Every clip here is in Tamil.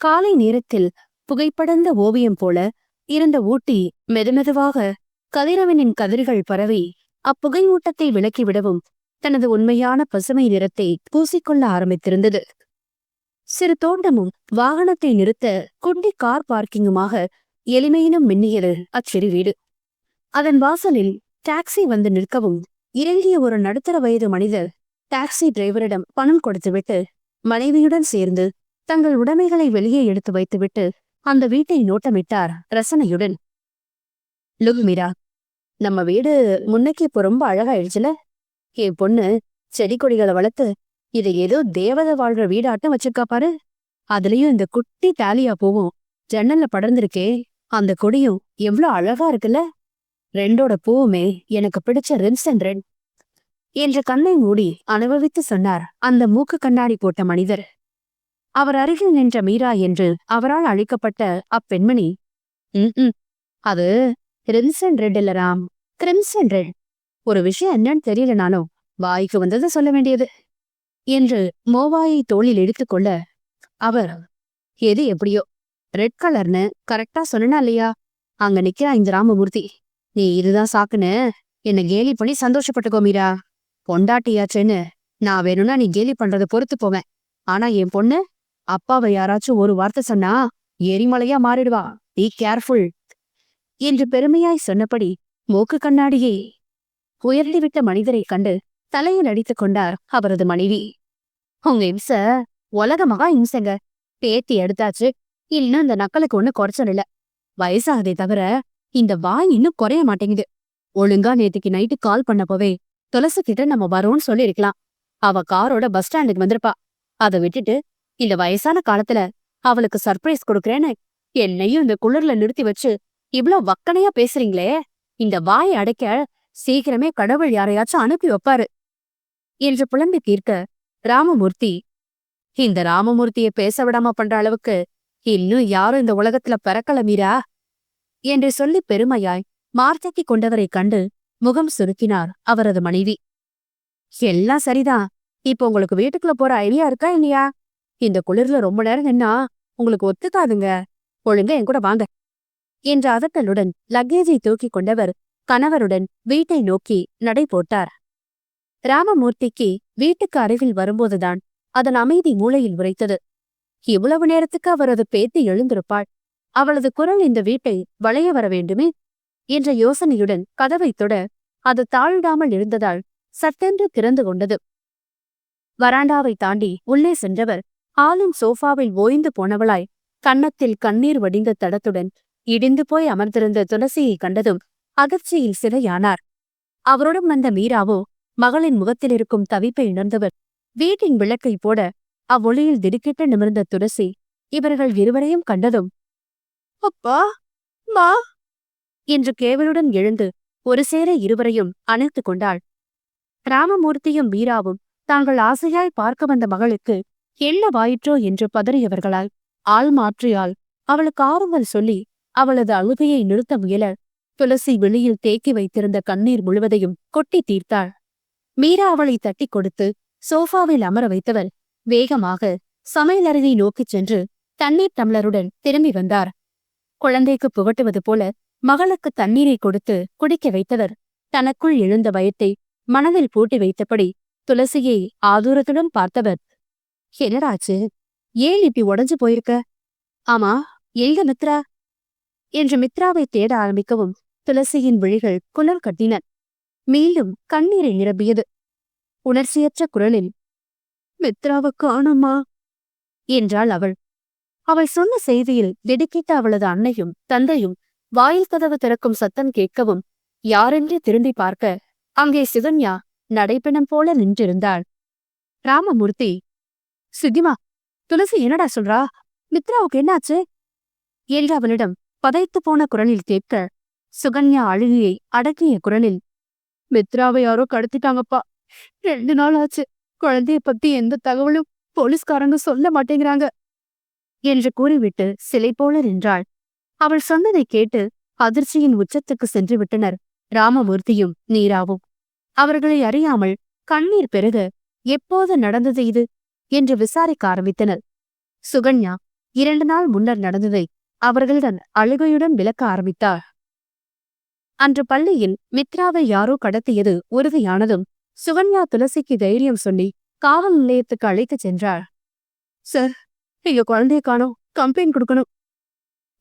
காலை நேரத்தில் புகைப்படந்த ஓவியம் போல இருந்த ஊட்டி மெதுமெதுவாக கதிரவனின் கதிர்கள் பரவி அப்புகை ஊட்டத்தை விலக்கிவிடவும் தனது உண்மையான பசுமை நிறத்தை பூசிக்கொள்ள ஆரம்பித்திருந்தது. சிறு தோண்டமும் வாகனத்தை நிறுத்த குண்டி கார் பார்க்கிங்குமாக எளிமையினும் மின்னியது அச்சிறு வீடு. அதன் வாசலில் டாக்ஸி வந்து நிற்கவும் இறங்கிய ஒரு நடுத்தர வயது மனிதர் டாக்ஸி டிரைவரிடம் பணம் கொடுத்துவிட்டு மனைவியுடன் சேர்ந்து தங்கள் உடைமைகளை வெளியே எடுத்து வைத்துவிட்டு அந்த வீட்டை நோட்டமிட்டார் ரசனையுடன். லுக் மீரா நம்ம வீடு முன்னைக்கு இப்போ ரொம்ப அழகாயிடுச்சுல? என் பொண்ணு செடி கொடிகளை வளர்த்து இதை ஏதோ தேவதை வாழ்ற வீடாட்டம் வச்சிருக்கா பாரு. அதுலயும் இந்த குட்டி தாலியா பூவும் ஜன்னல்ல படர்ந்திருக்கே அந்த கொடியும் எவ்ளோ அழகா இருக்குல்ல? ரெண்டோட பூவுமே எனக்கு பிடிச்ச ரிம்ஸ் அண்ட் ரெட். என்ற கண்ணை மூடி அனுபவித்து சொன்னார் அந்த மூக்கு கண்ணாடி போட்ட மனிதர். அவர் அருகில் நின்ற மீரா என்று அவரால் அழைக்கப்பட்ட அப்பெண்மணி. "ம்ம். அது கிரிம்சன் ரெட் இல்ல ராம் கிரிம்சன் ரெட் ஒரு விஷயம் என்னன்னு தெரியலனாலும் வாய்க்கு வந்ததை சொல்ல வேண்டியது. என்று மோவாயை தோளில் எடுத்துக்கொள்ள அவர் எது எப்படியோ? ரெட் கலர்னு கரெக்டா சொன்னா இல்லையா? அங்க நிக்கிறா இந்த ராமமூர்த்தி. நீ இதுதான் சாக்குன்னு என்ன கேலி பண்ணி சந்தோஷப்பட்டுக்கோ மீரா. பொண்டாட்டியாச்சேன்னு நான் வேணும்னா நீ கேலி பண்றதை பொறுத்து போவேன். ஆனா என் பொண்ணு அப்பாவை யாராச்சும் ஒரு வார்த்தை சொன்னா எரிமலையா மாறிடுவா. பி கேர்ஃபுல் என்று பெருமையாய் சொன்னபடி மூக்கு கண்ணாடியை. உயர்த்திவிட்ட மனிதரை கண்டு தலையில் அடித்துக் கொண்டார் அவரது மனைவி. உங்க இம்ச உலக இம்சங்க. பேத்தி எடுத்தாச்சு. இன்னும் இந்த நக்கலுக்கு ஒண்ணு குறைச்சல் இல்ல. வயசாகதே தவிர இந்த வாய் இன்னும் குறைய மாட்டேங்குது. ஒழுங்கா நேத்துக்கு நைட்டு கால் பண்ண போவே துளசு கிட்ட நம்ம வரோம்னு சொல்லியிருக்கலாம். அவ காரோட பஸ் ஸ்டாண்டுக்கு வந்திருப்பா. அதை விட்டுட்டு இந்த வயசான காலத்துல அவளுக்கு சர்ப்ரைஸ் கொடுக்கறேன்னு என்னையும் இந்த குளிர்ல நிறுத்தி வச்சு இவ்ளோ வக்கனையா பேசுறீங்களே. இந்த வாயை அடைக்க சீக்கிரமே கடவுள் யாரையாச்சும் அனுப்பி வைப்பாரு. என்று புலம்பி தீர்க்க ராமமூர்த்தி இந்த ராமமூர்த்திய பேச விடாம பண்ற அளவுக்கு இன்னும் யாரும் இந்த உலகத்துல பிறக்கல மீரா? என்று சொல்லி பெருமையாய் மார்த்தக்கி கொண்டவரைக் கண்டு முகம் சுருக்கினார் அவரது மனைவி. எல்லாம் சரிதான். இப்போ உங்களுக்கு வீட்டுக்குள்ள போற ஐடியா இருக்கா இல்லையா? இந்த குளிர்ல ரொம்ப நேரம் நின்னா உங்களுக்கு ஒத்துக்காதுங்க. ஒழுங்க என் கூட வாங்க. என்ற அதட்டலுடன் லக்கேஜை தூக்கிக் கொண்டவர் கணவருடன் வீட்டை நோக்கி நடை போட்டார். ராமமூர்த்திக்கு வீட்டுக்கு அருகில் வரும்போதுதான் அதன் அமைதி மூளையில் உரைத்தது இவ்வளவு நேரத்துக்கு அவரது பேத்தி எழுந்திருப்பாள். அவளது குரல் இந்த வீட்டை வளைய வர வேண்டுமே? என்ற யோசனையுடன் கதவைத் தொட அது தாழ்டாமல் இருந்ததால் சட்டென்று திறந்து கொண்டது. வராண்டாவை தாண்டி உள்ளே சென்றவர் ஆளும் சோஃபாவில் ஓய்ந்து போனவளாய் கன்னத்தில் கண்ணீர் வடிந்த தடத்துடன் இடிந்து போய் அமர்ந்திருந்த துளசியை கண்டதும் அதிர்ச்சியில் சிறையானார். அவருடன் வந்த மீராவோ மகளின் முகத்தில் இருக்கும் தவிப்பை உணர்ந்தவர். வீட்டின் விளக்கை போட அவ்வொளியில் திடுக்கிட்டு நிமிர்ந்த துளசி இவர்கள் இருவரையும் கண்டதும் அப்பா மா என்று கேவலுடன் எழுந்து ஒரு சேர இருவரையும் அணைத்துக் கொண்டாள். ராமமூர்த்தியும் மீராவும் தாங்கள் ஆசையாய் பார்க்க வந்த மகளுக்கு என்ன வாயிற்றோ என்று பதறியவர்களால் ஆள் மாற்றியால் அவளுக்கு ஆறுதல் சொல்லி அவளது அழுகையை நிறுத்த முயல துளசி வெளியில் தேக்கி வைத்திருந்த கண்ணீர் முழுவதையும் கொட்டி தீர்த்தாள். மீரா அவளை தட்டிக் கொடுத்து சோஃபாவில் அமர வைத்தவர் வேகமாக சமையலறையை நோக்கிச் சென்று தண்ணீர் டம்ளருடன் திரும்பி வந்தார். குழந்தைக்கு புகட்டுவது போல மகளுக்கு தண்ணீரை கொடுத்து குடிக்க வைத்தவர் தனக்குள் எழுந்த பயத்தை மனதில் பூட்டி வைத்தபடி துளசியை ஆதூரத்துடன் பார்த்தவர் என்னடாச்சு ஏன் இப்படி உடஞ்சு போயிருக்க? ஆமா எங்க மித்ரா? என்று மித்ராவை தேட ஆரம்பிக்கவும் துளசியின் விழிகள் குளர் கட்டின. மீண்டும் கண்ணீரை நிரம்பியது உணர்ச்சியற்ற குரலில் மித்ராவை காணுமா என்றாள் அவள். அவள் சொன்ன செய்தியில் திடுக்கிட்ட அவளது அன்னையும் தந்தையும் வாயில் கதவு திறக்கும் சத்தம் கேட்கவும் யாரென்று திரும்பி பார்க்க அங்கே சிவன்யா நடைபெணம் போல நின்றிருந்தாள். ராமமூர்த்தி சித்திமா துளசி என்னடா சொல்றா? மித்ராவுக்கு என்னாச்சு? என்று அவளிடம் பதைத்து போன குரலில் கேட்க சுகன்யா அழுகியை அடக்கிய குரலில் மித்ராவை யாரோ கடத்திட்டாங்கப்பா. ரெண்டு நாள் ஆச்சு. குழந்தைய பத்தி எந்த தகவலும் போலீஸ்காரங்க சொல்ல மாட்டேங்கிறாங்க. என்று கூறிவிட்டு சிலை போல நின்றாள். அவள் சொன்னதை கேட்டு அதிர்ச்சியின் உச்சத்துக்கு சென்று விட்டனர் ராமமூர்த்தியும் நீராவும். அவர்களை அறியாமல் கண்ணீர் பெருக எப்போது நடந்தது இது? என்று விசாரிக்க ஆரம்பித்தனர். சுகன்யா இரண்டு நாள் முன்னர் நடந்ததை அவர்களிடம் அழுகையுடன் விளக்க ஆரம்பித்தார் அன்று பள்ளியில் மித்ராவை யாரோ கடத்தியது உறுதியானதும் சுகன்யா துளசிக்கு தைரியம் சொல்லி காவல் நிலையத்துக்கு அழைத்துச் சென்றார் சார் எங்க குழந்தைய காணோம். கம்ப்ளைண்ட் கொடுக்கணும்.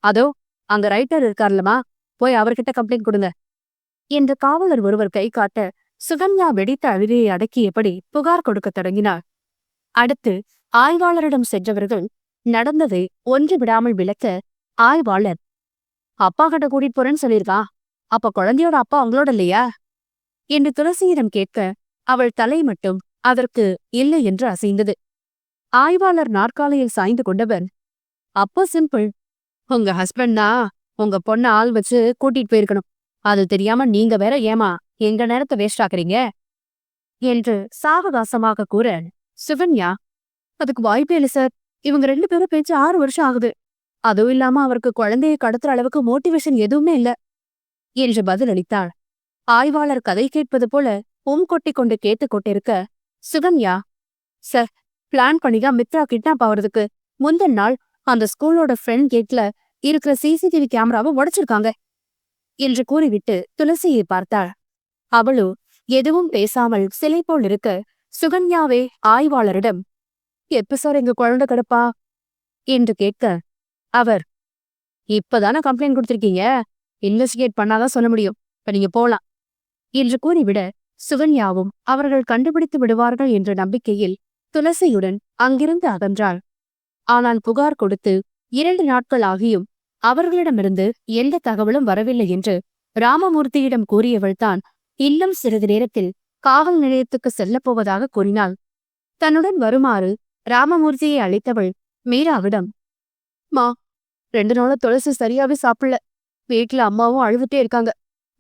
அதோ அங்க ரைட்டர் இருக்கார்லமா போய் அவர்கிட்ட கம்ப்ளைண்ட் கொடுங்க. என்று காவலர் ஒருவர் கை காட்ட சுகன்யா வெடித்த அழுகையை அடக்கியபடி புகார் கொடுக்கத் தொடங்கினார் அடுத்து ஆய்வாளரிடம் சென்றவர்கள் நடந்ததை ஒன்று விடாமல் விளக்க ஆய்வாளர் அப்பா கிட்ட கூட்டிட்டு போறேன்னு சொல்லியிருக்கா? அப்ப குழந்தையோட அப்பா அவங்களோட இல்லையா? என்று துளசியிடம் கேட்க அவள் தலை மட்டும் அதற்கு இல்லை என்று அசைந்தது. ஆய்வாளர் நாற்காலியில் சாய்ந்து கொண்டவர் அப்போ சிம்பிள். உங்க ஹஸ்பண்ட்னா உங்க பொண்ண ஆள் வச்சு கூட்டிட்டு போயிருக்கணும். அது தெரியாம நீங்க வேற ஏமா எங்க நேரத்தை வேஸ்ட் ஆக்குறீங்க? என்று சாவகாசமாக கூற சுகன்யா அதுக்கு வாய்ப்பே இல்லை சார் இவங்க ரெண்டு பேரும் பேச்சு ஆறு வருஷம் ஆகுது. அதுவும் இல்லாம அவருக்கு குழந்தையை கடத்துற அளவுக்கு மோட்டிவேஷன் எதுவுமே இல்ல. என்று பதிலளித்தாள். ஆய்வாளர் கதை கேட்பது போல உம் கொட்டி கொண்டு கேட்டுக் கொண்டிருக்க சுகன்யா சார் பிளான் பண்ணிக்கா மித்ரா கிட்னாப் ஆவறதுக்கு. முந்தின நாள் அந்த ஸ்கூலோட ஃப்ரெண்ட் கேட்ல இருக்கிற சிசிடிவி கேமராவை உடைச்சிருக்காங்க என்று கூறிவிட்டு துளசியை பார்த்தாள். அவளோ எதுவும் பேசாமல் சிலை போல் இருக்க சுகன்யாவே ஆய்வாளரிடம் எப்ப சார் எங்க குழந்தை கிடப்பா? என்று கேட்க அவர் இப்பதானே கம்ப்ளைண்ட் கொடுத்திருக்கீங்க? இன்வெஸ்டிகேட் பண்ணாதான் சொல்ல முடியும். இப்ப நீங்க போலாம். என்று கூறிவிட சுகன்யாவும் அவர்கள் கண்டுபிடித்து விடுவார்கள் என்ற நம்பிக்கையில் துளசியுடன் அங்கிருந்து அகன்றாள். ஆனால் புகார் கொடுத்து இரண்டு நாட்கள் ஆகியும் அவர்களிடமிருந்து எந்த தகவலும் வரவில்லை என்று ராமமூர்த்தியிடம் கூறியவள்தான் இன்னும் சிறிது நேரத்தில் காவல் நிலையத்துக்கு செல்லப் போவதாக கூறினாள். தன்னுடன் வருமாறு ராமமூர்த்தியை அழைத்தவள் மீராவிடம் மா ரெண்டு நாளா துளசி சரியாவே சாப்பிடல. வீட்டுல அம்மாவும் அழுதுட்டே இருக்காங்க.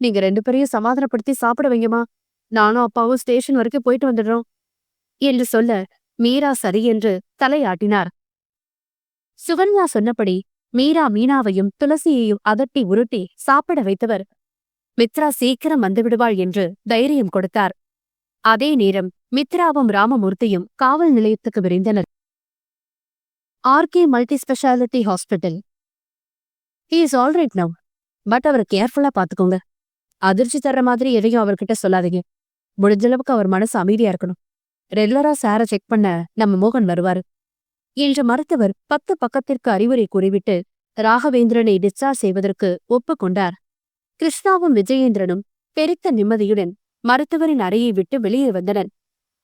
நீங்க ரெண்டு பேரையும் சமாதானப்படுத்தி சாப்பிட வைங்கம்மா. நானும் அப்பாவும் ஸ்டேஷன் வரைக்கும் போயிட்டு வந்துடுறோம். என்று சொல்ல மீரா சரி என்று தலையாட்டினார். சுகன்யா சொன்னபடி மீரா மீனாவையும் துளசியையும் அதட்டி உருட்டி சாப்பிட வைத்தவர். மித்ரா சீக்கிரம் வந்துவிடுவாள் என்று தைரியம் கொடுத்தார். அதே நேரம் மித்ராவும் ராமமூர்த்தியும் காவல் நிலையத்துக்கு விரைந்தனர். RK multi speciality hospital is alright now but அவரை கேர்ஃபுல்லா பாத்துக்கோங்க அதிர்ச்சி தர்ற மாதிரி எதையும் அவர்கிட்ட சொல்லாதீங்க. முடிஞ்ச அளவுக்கு அவர் மனசு அமைதியா இருக்கணும். ரெகுலரா சார செக் பண்ண நம்ம மோகன் வருவாரு. என்ற மருத்துவர் பத்து பக்கத்திற்கு அறிவுரை கூறிவிட்டு ராகவேந்திரனை டிஸ்சார்ஜ் செய்வதற்கு ஒப்புக்கொண்டார். கிருஷ்ணாவும் விஜயேந்திரனும் பெருத்த நிம்மதியுடன் மருத்துவரின் அறையை விட்டு வெளியே வந்தனர்.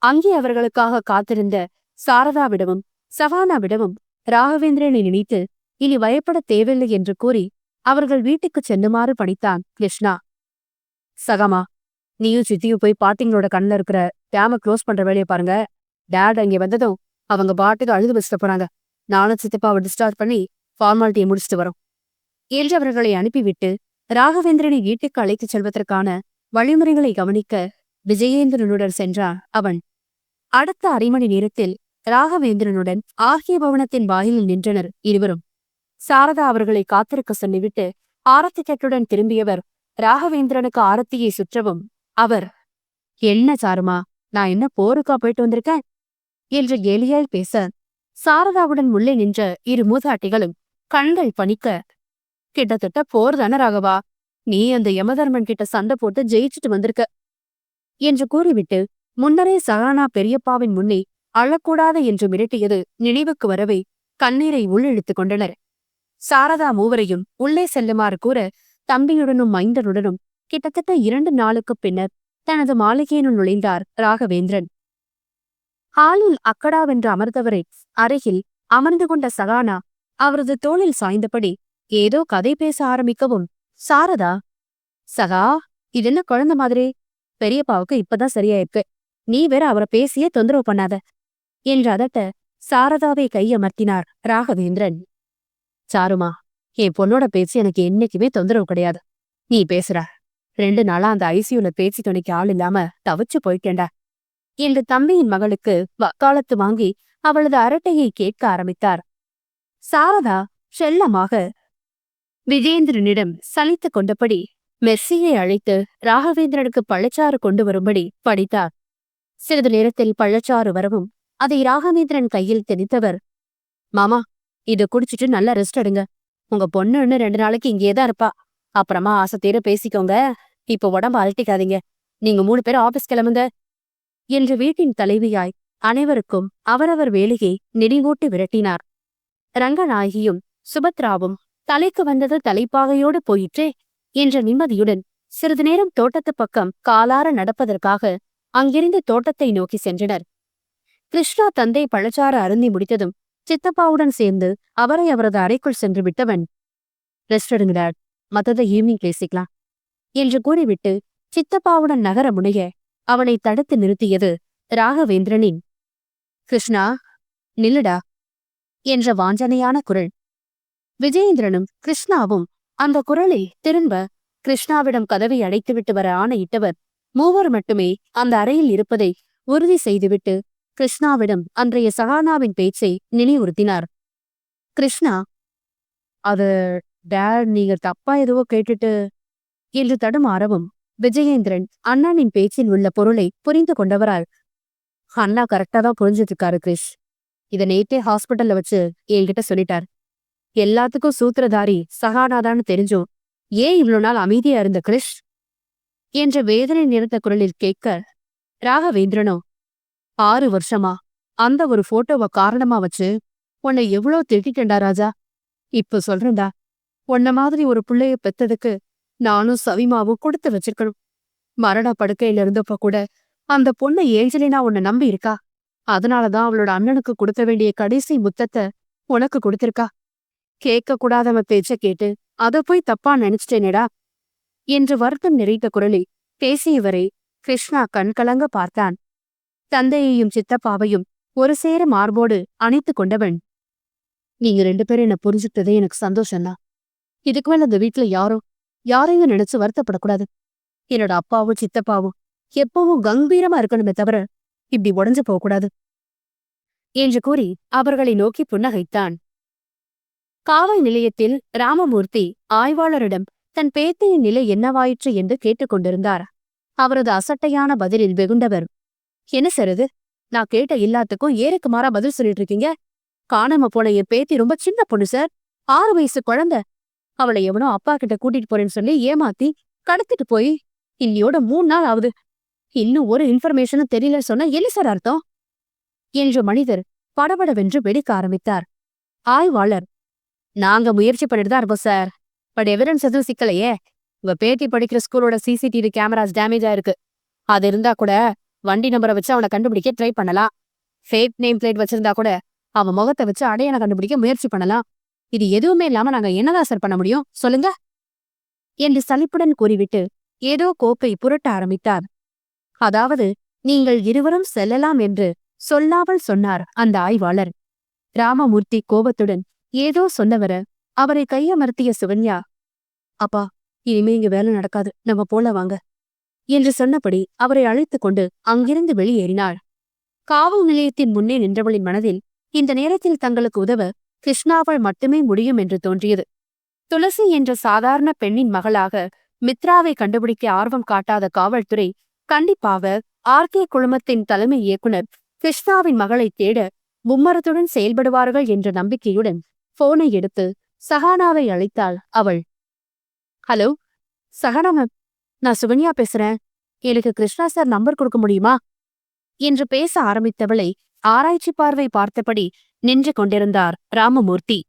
அங்கே அவர்களுக்காக காத்திருந்த சாரதாவிடமும் சவானாவிடமும் ராகவேந்திரனை நினைத்து இனி பயப்பட தேவையில்லை என்று கூறி அவர்கள் வீட்டுக்கு செல்லுமாறு பணித்தான் கிருஷ்ணா. சகமா நீயும் சித்தியும் போய் பாட்டிங்களோட கண்ணுல இருக்கிற டேம க்ளோஸ் பண்ற வேலையை பாருங்க. டேட் அங்கே வந்ததும் அவங்க பாட்டுக்கு அழுது வச்சுட்டு போறாங்க. நானும் சித்தப்பாவை டிஸ்சார்ஜ் பண்ணி ஃபார்மாலிட்டியை முடிச்சுட்டு வரோம். என்று அவர்களை அனுப்பிவிட்டு ராகவேந்திரனை வீட்டுக்கு அழைத்துச் செல்வதற்கான வழிமுறைகளை கவனிக்க விஜயேந்திரனுடன் சென்றான் அவன். அடுத்த அரை மணி நேரத்தில் ராகவேந்திரனுடன் ஆர்கே பவனத்தின் வாயிலில் நின்றனர் இருவரும். சாரதா அவர்களை காத்திருக்க சொல்லிவிட்டு ஆரத்தி கட்டுடன் திரும்பியவர் ராகவேந்திரனுக்கு ஆரத்தியை சுற்றவும் அவர். என்ன சாருமா நான் என்ன போருக்கா போயிட்டு வந்திருக்கேன்? என்று எளியால் பேச சாரதாவுடன் உள்ளே நின்ற இரு மூதாட்டிகளும் கண்கள் பணிக்க கிட்டத்தட்ட போர் தானே ராகவா நீ அந்த யமதர்மன் கிட்ட சண்டை போட்டு ஜெயிச்சுட்டு வந்திருக்க. என்று கூறிவிட்டு முன்னரே சகானா பெரியப்பாவின் முன்னே அழக்கூடாது என்று மிரட்டியது நினைவுக்கு வரவே கண்ணீரை உள்ளிழுத்துக் கொண்டனர். சாரதா மூவரையும் உள்ளே செல்லுமாறு கூற தம்பியுடனும் மைந்தனுடனும் கிட்டத்தட்ட இரண்டு நாளுக்குப் பின்னர் தனது மாளிகையினுள் நுழைந்தார் ராகவேந்திரன். ஹாலில் அக்கடாவென்று அமர்ந்தவரை அருகில் அமர்ந்து கொண்ட சகானா அவரது தோளில் சாய்ந்தபடி ஏதோ கதை பேச ஆரம்பிக்கவும் சாரதா? சகா இது என்ன குழந்தை மாதிரி பெரியப்பாவுக்கு இப்பதான் சரியாயிருக்கு. நீ வேற அவரை பேசியே தொந்தரவு பண்ணாத. என்று அதட்ட சாரதாவை கையமர்த்தினார் ராகவேந்திரன். சாருமா என் பொண்ணோட பேச்சு எனக்கு என்னைக்குமே தொந்தரவு கிடையாது. நீ பேசுற. ரெண்டு நாளா அந்த ஐசியூல பேச்சு துணைக்கு ஆள் இல்லாம தவிச்சு போயிட்டேண்டா என்று தம்பியின் மகளுக்கு வக்காலத்து வாங்கி அவளது அரட்டையை கேட்க ஆரம்பித்தார். சாரதா செல்லமாக விஜேந்திரனிடம் சலித்து கொண்டபடி மெர்சியை அழைத்து ராகவேந்திரனுக்கு பழச்சாறு கொண்டு வரும்படி படித்தார் சிறிது நேரத்தில் பழச்சாறு வரவும் அதை ராகவேந்திரன் கையில் திணித்தவர் மாமா இதை குடிச்சிட்டு நல்லா ரெஸ்ட் எடுங்க. உங்க பொண்ணுன்னு ரெண்டு நாளைக்கு இங்கேதான் இருப்பா. அப்புறமா ஆசை தீர பேசிக்கோங்க. இப்ப உடம்ப அழட்டிக்காதீங்க நீங்க மூணு பேரும் ஆபீஸ் கிளம்புங்க. என்று வீட்டின் தலைவியாய் அனைவருக்கும் அவரவர் வேலையை நெடிங்கூட்டி விரட்டினார். ரங்கநாயகியும் சுபத்ராவும் தலைக்கு வந்தது தலைப்பாகையோடு போயிற்றே என்ற நிம்மதியுடன் சிறிது நேரம் தோட்டத்து பக்கம் காலார நடப்பதற்காக அங்கிருந்து தோட்டத்தை நோக்கி சென்றனர். கிருஷ்ணா தந்தை பழச்சாறு அருந்தி முடித்ததும் சித்தப்பாவுடன் சேர்ந்து அவரை அவரது அறைக்குள் சென்று விட்டவன் ரெஸ்ட் எடுங்க மத்ததை ஈவினிங் பேசிக்கலாம் என்று கூறிவிட்டு சித்தப்பாவுடன் நகர முனைய அவனை தடுத்து நிறுத்தியது ராகவேந்திரனின் கிருஷ்ணா நில்லுடா என்ற வாஞ்சனையான குரல் விஜயேந்திரனும் கிருஷ்ணாவும் அந்த குரலை திரும்ப கிருஷ்ணாவிடம் கதவை அடைத்துவிட்டு வர ஆணையிட்டவர் மூவர் மட்டுமே அந்த அறையில் இருப்பதை உறுதி செய்துவிட்டு கிருஷ்ணாவிடம் அன்றைய சகானாவின் பேச்சை நினைவுறுத்தினார். கிருஷ்ணா அது டேட் நீங்க தப்பா எதுவோ கேட்டுட்டு என்று தடுமாறவும் விஜயேந்திரன் அண்ணனின் பேச்சில் உள்ள பொருளை புரிந்து கொண்டவரால் அண்ணா கரெக்டா தான் புரிஞ்சிட்டு இருக்காரு கிரிஷ் இத நேத்தே ஹாஸ்பிட்டல்ல வச்சு என்கிட்ட சொல்லிட்டார். எல்லாத்துக்கும் சூத்திரதாரி சகானாதான்னு தெரிஞ்சும் ஏன் இவ்வளோ நாள் அமைதியா இருந்த கிரிஷ் என்ற வேதனை நிறைந்த குரலில் கேட்க ராகவேந்திரனோ ஆறு வருஷமா அந்த ஒரு போட்டோவை காரணமா வச்சு உன்னை எவ்வளோ திட்டிட்டேன்டா ராஜா? இப்ப சொல்றேன்டா உன்ன மாதிரி ஒரு புள்ளைய பெத்ததுக்கு நானும் சவிமாவும் கொடுத்து வச்சிருக்கணும். மரண படுக்கையில இருந்தப்ப கூட அந்த பொண்ணு ஏஞ்சலினா உன்னை நம்பி இருக்கா அதனாலதான் அவளோட அண்ணனுக்கு கொடுக்க வேண்டிய கடைசி முத்தத்தை உனக்கு கொடுத்திருக்கா? கேட்க கூடாதவ பேச்ச கேட்டு அதை போய் தப்பா நினைச்சிட்டேனேடா என்று வருத்தம் நிறைந்த குரலில் பேசியவரை கிருஷ்ணா கண்கலங்க பார்த்தான். தந்தையையும் சித்தப்பாவையும் ஒரு சேர மார்போடு அணைத்துக் கொண்டவன் நீங்க ரெண்டு பேரும் என்ன புரிஞ்சுக்கிட்டதே எனக்கு சந்தோஷம்தான். இதுக்கு மேல அந்த வீட்டுல யாரும் யாரையும் நினைச்சு வருத்தப்படக்கூடாது. என்னோட அப்பாவும் சித்தப்பாவும் எப்பவும் கம்பீரமா இருக்கணுமே தவிர இப்படி உடஞ்சு போகக்கூடாது என்று கூறி அவர்களை நோக்கி புன்னகைத்தான். காவல் நிலையத்தில் ராமமூர்த்தி ஆய்வாளரிடம் தன் பேத்தியின் நிலை என்னவாயிற்று? என்று கேட்டுக்கொண்டிருந்தார் அவரது அசட்டையான பதிலில் வெகுண்டவர் என்ன சார் இது? நான் கேட்ட எல்லாத்துக்கும் ஏருக்கு மாறா பதில் சொல்லிட்டு இருக்கீங்க காணாம போன என் பேத்தி ரொம்ப சின்ன பொண்ணு சார். ஆறு வயசு குழந்தை. அவளை எவனோ அப்பா கிட்ட கூட்டிட்டு போறேன்னு சொல்லி ஏமாத்தி கடத்திட்டு போய் இன்னியோட மூணு நாள் ஆகுது. இன்னும் ஒரு இன்ஃபர்மேஷனும் தெரியல சொன்னா என்ன சார் அர்த்தம்? என்று மனிதர் படபடவென்று வெடிக்க ஆரம்பித்தார். ஆய்வாளர் நாங்க முயற்சி பண்ணிட்டு தான் இருப்போம் சார். பட் எவிடன்ஸ் எதுவும் சிக்கலையே? உங்க பேட்டி படிக்கிற ஸ்கூலோட சிசிடிவி கேமராஸ் டேமேஜ் ஆயிருக்கு. அது இருந்தா கூட வண்டி நம்பரை வச்சு அவனை கண்டுபிடிக்க ட்ரை பண்ணலாம். ஃபேக் நேம் பிளேட் வச்சிருந்தா கூட அவன் முகத்தை வச்சு அடையாளம் கண்டுபிடிக்க முயற்சி பண்ணலாம். இது எதுவுமே இல்லாம நாங்க என்னதான் சார் பண்ண முடியும்? சொல்லுங்க. என்று சலிப்புடன் கூறிவிட்டு ஏதோ கோப்பை புரட்ட ஆரம்பித்தார். அதாவது நீங்கள் இருவரும் செல்லலாம் என்று சொல்லாமல் சொன்னார் அந்த ஆய்வாளர். ராமமூர்த்தி கோபத்துடன் ஏதோ சொன்னவர அவரை கையமர்த்திய சுகன்யா அப்பா இனிமே இங்க வேலை நடக்காது நம்ம போல வாங்க என்று சொன்னபடி அவரை அழைத்துக் கொண்டு அங்கிருந்து வெளியேறினாள். காவல் நிலையத்தின் முன்னே நின்றவளின் மனதில் இந்த நேரத்தில் தங்களுக்கு உதவ கிருஷ்ணாவால் மட்டுமே முடியும் என்று தோன்றியது. துளசி என்ற சாதாரண பெண்ணின் மகளாக மித்ராவை கண்டுபிடிக்க ஆர்வம் காட்டாத காவல்துறை கண்டிப்பாக ஆர்கே குழுமத்தின் தலைமை இயக்குனர் கிருஷ்ணாவின் மகளை தேட மும்மரத்துடன் செயல்படுவார்கள் என்ற நம்பிக்கையுடன் போனை எடுத்து சஹானாவை அழைத்தாள் அவள். ஹலோ சஹானா மேம் நான் சுகன்யா பேசுறேன். எனக்கு கிருஷ்ணா சார் நம்பர் கொடுக்க முடியுமா? என்று பேச ஆரம்பித்தவளை ஆராய்ச்சி பார்வை பார்த்தபடி நின்று கொண்டிருந்தார் ராமமூர்த்தி.